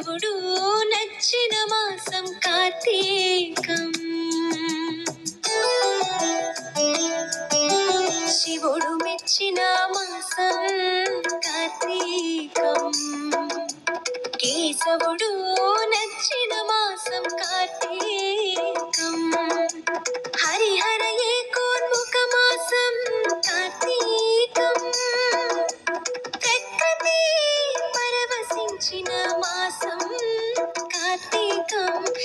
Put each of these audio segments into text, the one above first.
దేవుడు నచ్చిన మాసం కార్తీకం. శివుడు మెచ్చిన మాసం కార్తీకం. కేశవుడు నచ్చిన మాసం కార్తీకం. హరిహర ఏకోన్ముఖ మాసం కార్తీకం. ప్రకృతి పరవశించిన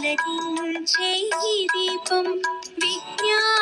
പലകിനും ദീപം വിജ്ഞാന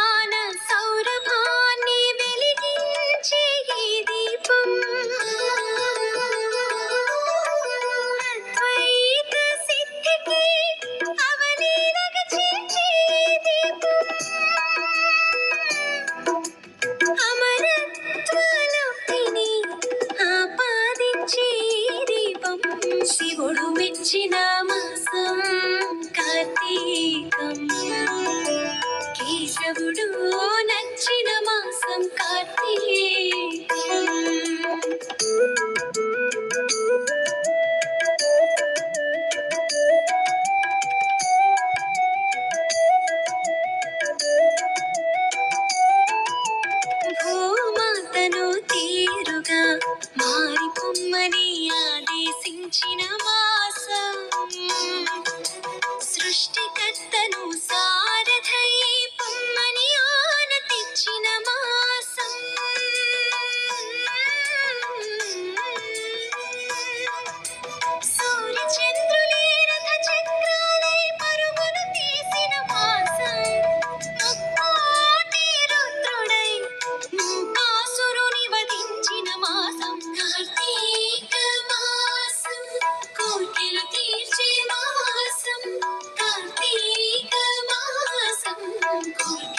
కేశవుడు నచ్చిన మాసం కార్తీకం. భూమాతను తీరుగా మారిపోమ్మని ఆదేశించిన మాసం. సృష్టికర్త అని ఆన తెచ్చిన